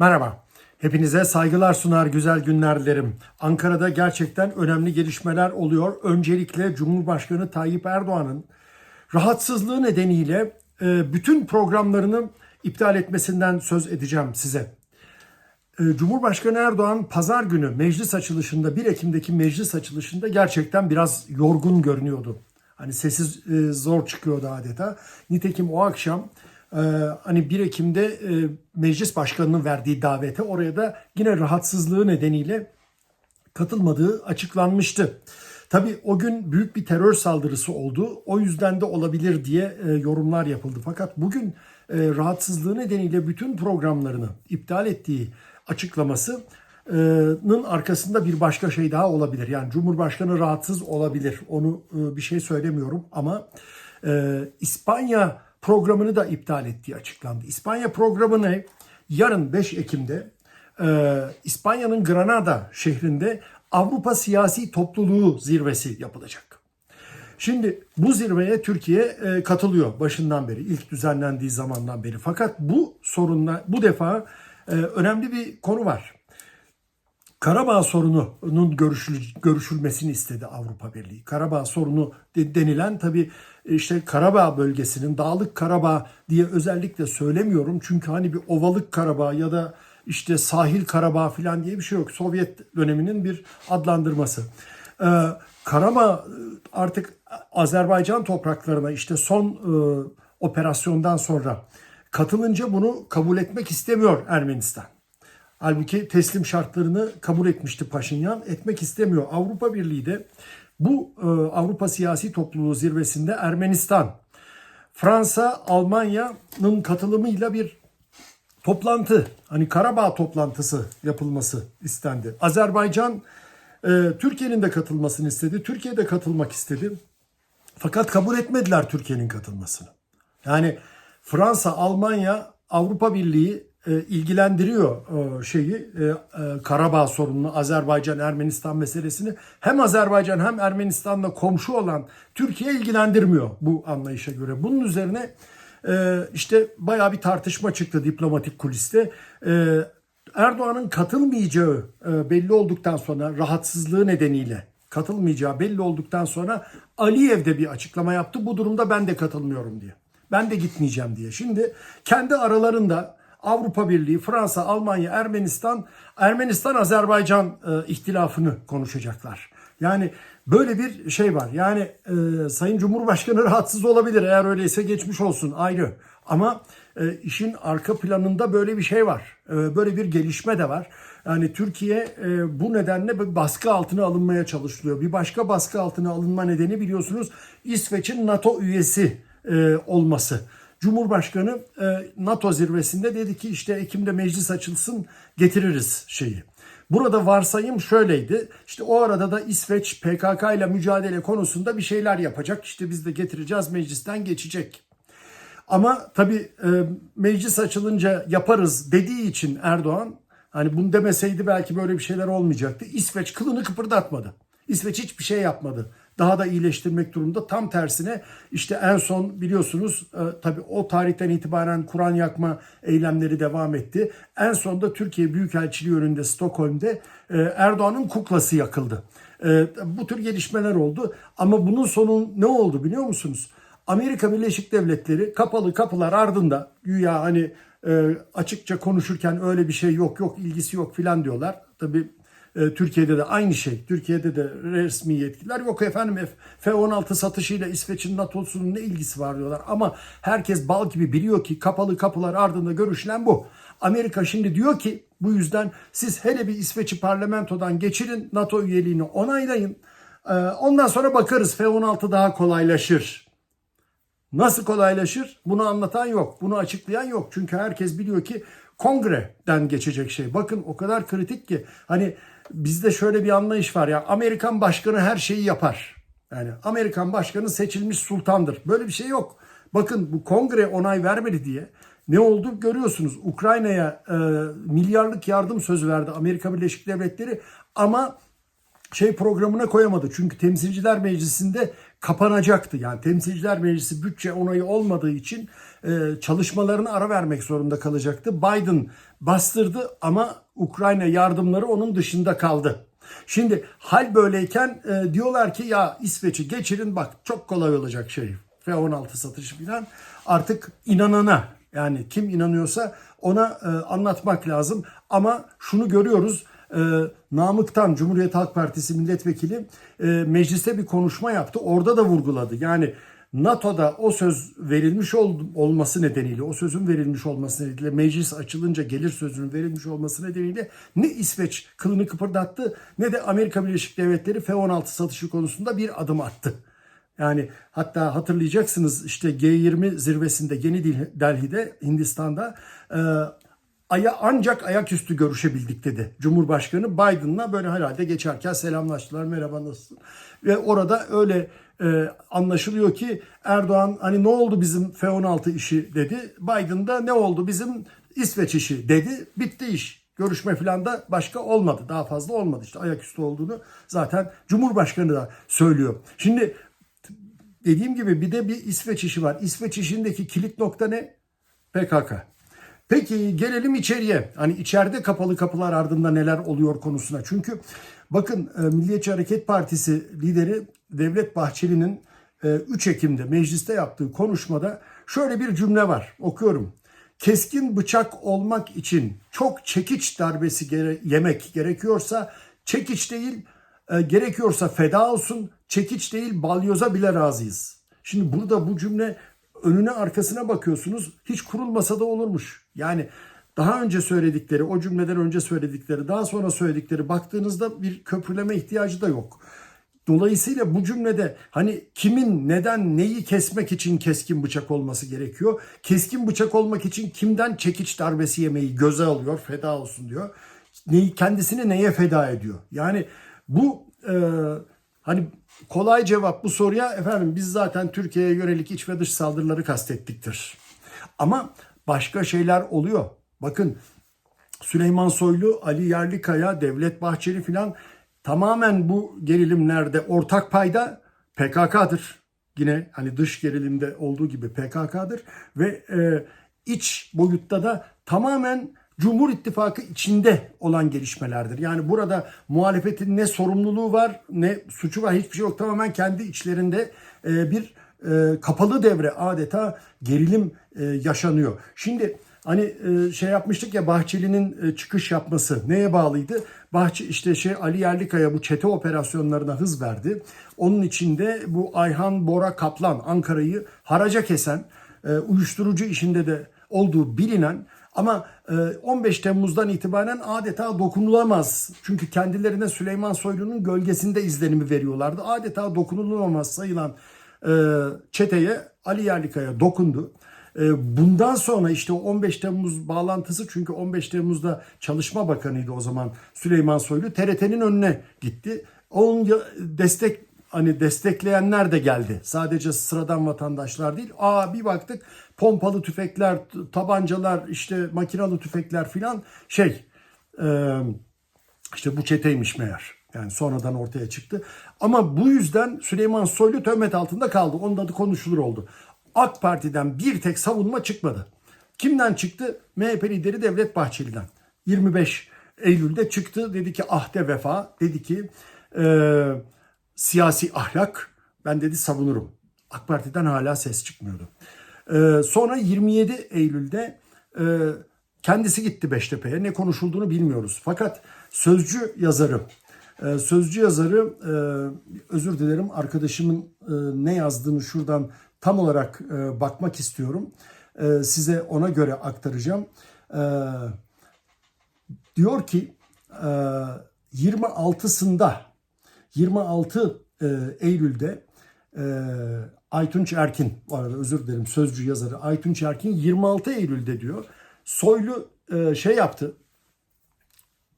Merhaba. Hepinize saygılar sunar, güzel günler dilerim. Ankara'da gerçekten önemli gelişmeler oluyor. Öncelikle Cumhurbaşkanı Tayyip Erdoğan'ın rahatsızlığı nedeniyle e, bütün programlarını iptal etmesinden söz edeceğim size. E, Cumhurbaşkanı Erdoğan pazar günü meclis açılışında 1 Ekim'deki meclis açılışında gerçekten biraz yorgun görünüyordu. Hani sesi e, zor çıkıyordu adeta. Nitekim o akşam e, hani 1 Ekim'de e, meclis başkanının verdiği davete oraya da yine rahatsızlığı nedeniyle katılmadığı açıklanmıştı. Tabii o gün büyük bir terör saldırısı oldu. O yüzden de olabilir diye e, yorumlar yapıldı. Fakat bugün e, rahatsızlığı nedeniyle bütün programlarını iptal ettiği açıklamasının arkasında bir başka şey daha olabilir. Yani Cumhurbaşkanı rahatsız olabilir. Onu e, bir şey söylemiyorum ama İspanya programını da iptal ettiği açıklandı. İspanya programı ne? Yarın 5 Ekim'de e, İspanya'nın Granada şehrinde Avrupa Siyasi Topluluğu zirvesi yapılacak. Şimdi bu zirveye Türkiye e, katılıyor başından beri, ilk düzenlendiği zamandan beri. Fakat bu sorunla bu defa e, önemli bir konu var. Karabağ sorununun görüşül, görüşülmesini istedi Avrupa Birliği. Karabağ sorunu de- denilen tabii işte Karabağ bölgesinin Dağlık Karabağ diye özellikle söylemiyorum. Çünkü hani bir ovalık Karabağ ya da işte sahil Karabağ falan diye bir şey yok. Sovyet döneminin bir adlandırması. Ee, Karabağ artık Azerbaycan topraklarına işte son e, operasyondan sonra katılınca bunu kabul etmek istemiyor Ermenistan. Halbuki teslim şartlarını kabul etmişti Paşinyan. Etmek istemiyor. Avrupa Birliği de bu e, Avrupa Siyasi Topluluğu zirvesinde Ermenistan, Fransa, Almanya'nın katılımıyla bir toplantı, hani Karabağ toplantısı yapılması istendi. Azerbaycan e, Türkiye'nin de katılmasını istedi. Türkiye de katılmak istedi. Fakat kabul etmediler Türkiye'nin katılmasını. Yani Fransa, Almanya, Avrupa Birliği ilgilendiriyor e, şeyi e, e, Karabağ sorununu, Azerbaycan, Ermenistan meselesini. Hem Azerbaycan hem Ermenistan'la komşu olan Türkiye ilgilendirmiyor bu anlayışa göre. Bunun üzerine e, işte bayağı bir tartışma çıktı diplomatik kuliste. E, Erdoğan'ın katılmayacağı e, belli olduktan sonra rahatsızlığı nedeniyle katılmayacağı belli olduktan sonra Aliyev de bir açıklama yaptı. Bu durumda ben de katılmıyorum diye. Ben de gitmeyeceğim diye. Şimdi kendi aralarında Avrupa Birliği, Fransa, Almanya, Ermenistan, Ermenistan-Azerbaycan e, ihtilafını konuşacaklar. Yani böyle bir şey var. Yani e, Sayın Cumhurbaşkanı rahatsız olabilir. Eğer öyleyse geçmiş olsun ayrı. Ama e, işin arka planında böyle bir şey var. E, böyle bir gelişme de var. Yani Türkiye e, bu nedenle bir baskı altına alınmaya çalışılıyor. Bir başka baskı altına alınma nedeni biliyorsunuz İsveç'in NATO üyesi e, olması. Cumhurbaşkanı e, NATO zirvesinde dedi ki işte Ekim'de meclis açılsın getiririz şeyi. Burada varsayım şöyleydi. İşte o arada da İsveç PKK ile mücadele konusunda bir şeyler yapacak. İşte biz de getireceğiz meclisten geçecek. Ama tabii e, meclis açılınca yaparız dediği için Erdoğan hani bunu demeseydi belki böyle bir şeyler olmayacaktı. İsveç kılını kıpırdatmadı. İsveç hiçbir şey yapmadı. Daha da iyileştirmek durumunda. Tam tersine işte en son biliyorsunuz e, tabii o tarihten itibaren Kur'an yakma eylemleri devam etti. En son da Türkiye Büyükelçiliği önünde Stockholm'de e, Erdoğan'ın kuklası yakıldı. E, bu tür gelişmeler oldu. Ama bunun sonu ne oldu biliyor musunuz? Amerika Birleşik Devletleri kapalı kapılar ardında güya hani e, açıkça konuşurken öyle bir şey yok yok ilgisi yok filan diyorlar. Tabii e, Türkiye'de de aynı şey. Türkiye'de de resmi yetkililer yok efendim F- F-16 satışıyla İsveç'in NATO'sunun ne ilgisi var diyorlar. Ama herkes bal gibi biliyor ki kapalı kapılar ardında görüşülen bu. Amerika şimdi diyor ki bu yüzden siz hele bir İsveç'i parlamentodan geçirin NATO üyeliğini onaylayın. E, ondan sonra bakarız F-16 daha kolaylaşır. Nasıl kolaylaşır? Bunu anlatan yok. Bunu açıklayan yok. Çünkü herkes biliyor ki kongreden geçecek şey. Bakın o kadar kritik ki hani bizde şöyle bir anlayış var ya Amerikan başkanı her şeyi yapar. Yani Amerikan başkanı seçilmiş sultandır. Böyle bir şey yok. Bakın bu kongre onay vermedi diye ne oldu görüyorsunuz. Ukrayna'ya e, milyarlık yardım sözü verdi Amerika Birleşik Devletleri ama şey programına koyamadı. Çünkü Temsilciler Meclisi'nde kapanacaktı. Yani Temsilciler Meclisi bütçe onayı olmadığı için e, çalışmalarını ara vermek zorunda kalacaktı. Biden bastırdı ama Ukrayna yardımları onun dışında kaldı. Şimdi hal böyleyken e, diyorlar ki ya İsveç'i geçirin bak çok kolay olacak şey. F-16 satışı falan artık inanana yani kim inanıyorsa ona e, anlatmak lazım. Ama şunu görüyoruz e, Namık'tan Cumhuriyet Halk Partisi milletvekili e, mecliste bir konuşma yaptı. Orada da vurguladı. Yani NATO'da o söz verilmiş ol, olması nedeniyle, o sözün verilmiş olması nedeniyle, meclis açılınca gelir sözünün verilmiş olması nedeniyle ne İsveç kılını kıpırdattı ne de Amerika Birleşik Devletleri F-16 satışı konusunda bir adım attı. Yani hatta hatırlayacaksınız işte G20 zirvesinde Yeni Delhi'de Hindistan'da aya ancak ayaküstü görüşebildik dedi. Cumhurbaşkanı Biden'la böyle herhalde geçerken selamlaştılar. Merhaba nasılsın? Ve orada öyle e, anlaşılıyor ki Erdoğan hani ne oldu bizim F-16 işi dedi. Biden da ne oldu bizim İsveç işi dedi. Bitti iş. Görüşme falan da başka olmadı. Daha fazla olmadı. İşte ayaküstü olduğunu zaten Cumhurbaşkanı da söylüyor. Şimdi dediğim gibi bir de bir İsveç işi var. İsveç işindeki kilit nokta ne? PKK. Peki gelelim içeriye. Hani içeride kapalı kapılar ardında neler oluyor konusuna. Çünkü bakın e, Milliyetçi Hareket Partisi lideri Devlet Bahçeli'nin 3 Ekim'de mecliste yaptığı konuşmada şöyle bir cümle var. Okuyorum. Keskin bıçak olmak için çok çekiç darbesi gere- yemek gerekiyorsa çekiç değil e, gerekiyorsa feda olsun çekiç değil balyoza bile razıyız. Şimdi burada bu cümle önüne arkasına bakıyorsunuz hiç kurulmasa da olurmuş. Yani daha önce söyledikleri, o cümleden önce söyledikleri, daha sonra söyledikleri baktığınızda bir köprüleme ihtiyacı da yok. Dolayısıyla bu cümlede hani kimin neden neyi kesmek için keskin bıçak olması gerekiyor? Keskin bıçak olmak için kimden çekiç darbesi yemeyi göze alıyor, feda olsun diyor. Neyi kendisini neye feda ediyor? Yani bu e, hani kolay cevap bu soruya efendim biz zaten Türkiye'ye yönelik iç ve dış saldırıları kastettiktir. Ama başka şeyler oluyor. Bakın Süleyman Soylu, Ali Yerlikaya, Devlet Bahçeli filan tamamen bu gerilimlerde ortak payda PKK'dır. Yine hani dış gerilimde olduğu gibi PKK'dır ve e, iç boyutta da tamamen Cumhur İttifakı içinde olan gelişmelerdir. Yani burada muhalefetin ne sorumluluğu var ne suçu var hiçbir şey yok. Tamamen kendi içlerinde e, bir e, kapalı devre adeta gerilim e, yaşanıyor. Şimdi hani şey yapmıştık ya Bahçeli'nin çıkış yapması neye bağlıydı? Bahçe işte şey Ali Yerlikaya bu çete operasyonlarına hız verdi. Onun içinde bu Ayhan Bora Kaplan Ankara'yı haraca kesen uyuşturucu işinde de olduğu bilinen ama 15 Temmuz'dan itibaren adeta dokunulamaz. Çünkü kendilerine Süleyman Soylu'nun gölgesinde izlenimi veriyorlardı. Adeta dokunulamaz sayılan çeteye Ali Yerlikaya dokundu. Bundan sonra işte 15 Temmuz bağlantısı çünkü 15 Temmuz'da Çalışma Bakanıydı o zaman Süleyman Soylu TRT'nin önüne gitti. Onun destek hani destekleyenler de geldi. Sadece sıradan vatandaşlar değil. Aa bir baktık pompalı tüfekler, tabancalar, işte makinalı tüfekler filan şey işte bu çeteymiş meğer. Yani sonradan ortaya çıktı. Ama bu yüzden Süleyman Soylu töhmet altında kaldı. Onun adı konuşulur oldu. AK Parti'den bir tek savunma çıkmadı. Kimden çıktı? MHP lideri Devlet Bahçeli'den. 25 Eylül'de çıktı. Dedi ki ahde vefa. Dedi ki e, siyasi ahlak. Ben dedi savunurum. AK Parti'den hala ses çıkmıyordu. E, sonra 27 Eylül'de e, kendisi gitti Beştepe'ye. Ne konuşulduğunu bilmiyoruz. Fakat sözcü yazarı ee, Sözcü yazarı e, özür dilerim arkadaşımın e, ne yazdığını şuradan tam olarak e, bakmak istiyorum. Size ona göre aktaracağım. Diyor ki 26'sında 26 Eylül'de Aytunç Erkin, bu arada özür dilerim sözcü yazarı Aytunç Erkin 26 Eylül'de diyor Soylu şey yaptı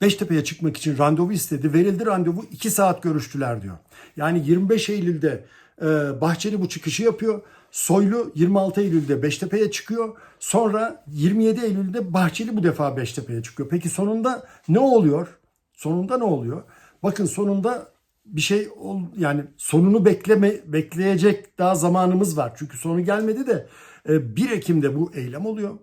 Beştepe'ye çıkmak için randevu istedi. Verildi randevu 2 saat görüştüler diyor. Yani 25 Eylül'de e, Bahçeli bu çıkışı yapıyor. Soylu 26 Eylül'de Beştepe'ye çıkıyor. Sonra 27 Eylül'de Bahçeli bu defa Beştepe'ye çıkıyor. Peki sonunda ne oluyor? Sonunda ne oluyor? Bakın sonunda bir şey ol, yani sonunu bekleme bekleyecek daha zamanımız var. Çünkü sonu gelmedi de e, 1 Ekim'de bu eylem oluyor.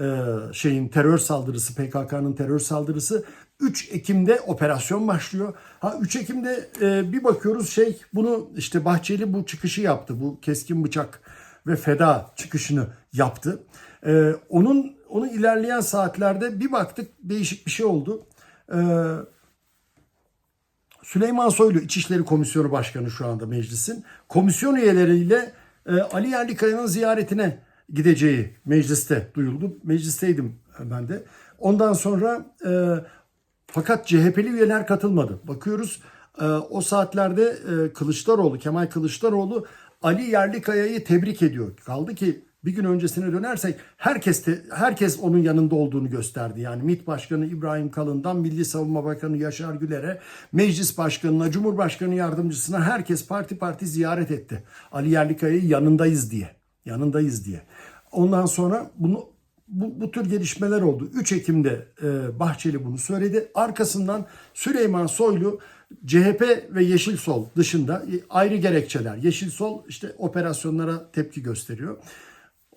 E, şeyin terör saldırısı PKK'nın terör saldırısı 3 Ekim'de operasyon başlıyor. Ha 3 Ekim'de e, bir bakıyoruz şey bunu işte Bahçeli bu çıkışı yaptı. Bu keskin bıçak ve feda çıkışını yaptı. E, onun onun ilerleyen saatlerde bir baktık değişik bir şey oldu. E, Süleyman Soylu İçişleri Komisyonu Başkanı şu anda meclisin komisyon üyeleriyle e, Ali Yerlikaya'nın ziyaretine gideceği mecliste duyuldu. Meclisteydim ben de. Ondan sonra e, fakat CHP'li üyeler katılmadı. Bakıyoruz e, o saatlerde e, Kılıçdaroğlu, Kemal Kılıçdaroğlu Ali Yerlikaya'yı tebrik ediyor. Kaldı ki bir gün öncesine dönersek herkes de, herkes onun yanında olduğunu gösterdi. Yani MİT Başkanı İbrahim Kalın'dan Milli Savunma Bakanı Yaşar Güler'e, Meclis Başkanı'na, Cumhurbaşkanı Yardımcısına herkes parti parti ziyaret etti. Ali Yerlikaya'yı yanındayız diye. Yanındayız diye. Ondan sonra bunu bu, bu tür gelişmeler oldu. 3 Ekim'de e, Bahçeli bunu söyledi. Arkasından Süleyman Soylu CHP ve Yeşil Sol dışında e, ayrı gerekçeler. Yeşil Sol işte operasyonlara tepki gösteriyor.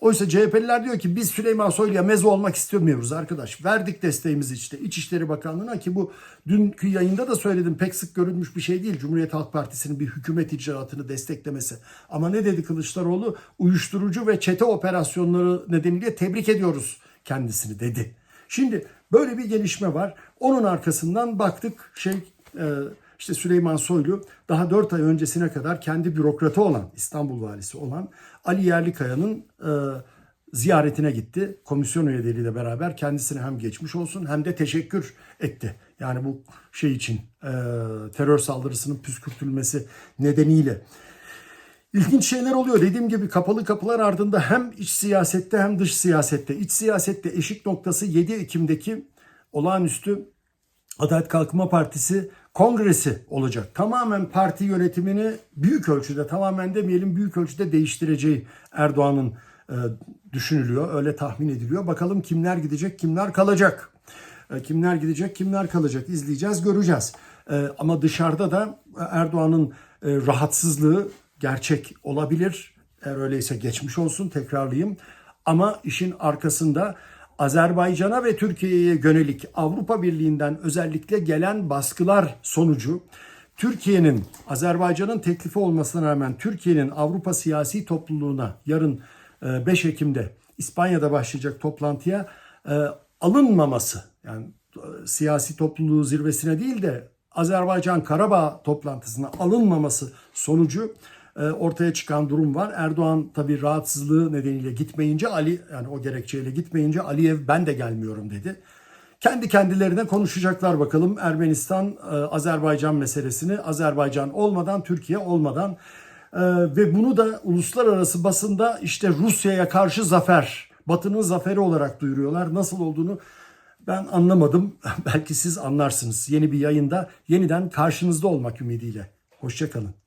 Oysa CHP'liler diyor ki biz Süleyman Soylu'ya meze olmak istemiyoruz arkadaş. Verdik desteğimizi işte İçişleri Bakanlığı'na ki bu dünkü yayında da söyledim pek sık görülmüş bir şey değil. Cumhuriyet Halk Partisi'nin bir hükümet icraatını desteklemesi. Ama ne dedi Kılıçdaroğlu? Uyuşturucu ve çete operasyonları nedeniyle tebrik ediyoruz kendisini dedi. Şimdi böyle bir gelişme var. Onun arkasından baktık şey e, işte Süleyman Soylu daha 4 ay öncesine kadar kendi bürokratı olan İstanbul valisi olan Ali Yerlikaya'nın e, ziyaretine gitti. Komisyon üyeleriyle beraber kendisine hem geçmiş olsun hem de teşekkür etti. Yani bu şey için e, terör saldırısının püskürtülmesi nedeniyle. İlginç şeyler oluyor. Dediğim gibi kapalı kapılar ardında hem iç siyasette hem dış siyasette. İç siyasette eşik noktası 7 Ekim'deki olağanüstü Adalet Kalkınma Partisi kongresi olacak. Tamamen parti yönetimini büyük ölçüde tamamen demeyelim büyük ölçüde değiştireceği Erdoğan'ın e, düşünülüyor. Öyle tahmin ediliyor. Bakalım kimler gidecek, kimler kalacak. E, kimler gidecek, kimler kalacak izleyeceğiz, göreceğiz. E, ama dışarıda da Erdoğan'ın e, rahatsızlığı gerçek olabilir. Eğer öyleyse geçmiş olsun tekrarlayayım. Ama işin arkasında Azerbaycan'a ve Türkiye'ye yönelik Avrupa Birliği'nden özellikle gelen baskılar sonucu Türkiye'nin Azerbaycan'ın teklifi olmasına rağmen Türkiye'nin Avrupa siyasi topluluğuna yarın 5 Ekim'de İspanya'da başlayacak toplantıya e, alınmaması yani e, siyasi topluluğu zirvesine değil de Azerbaycan Karabağ toplantısına alınmaması sonucu e, ortaya çıkan durum var. Erdoğan tabii rahatsızlığı nedeniyle gitmeyince Ali yani o gerekçeyle gitmeyince Aliyev ben de gelmiyorum dedi. Kendi kendilerine konuşacaklar bakalım Ermenistan Azerbaycan meselesini. Azerbaycan olmadan Türkiye olmadan ve bunu da uluslararası basında işte Rusya'ya karşı zafer, Batı'nın zaferi olarak duyuruyorlar. Nasıl olduğunu ben anlamadım. Belki siz anlarsınız. Yeni bir yayında yeniden karşınızda olmak ümidiyle. Hoşçakalın.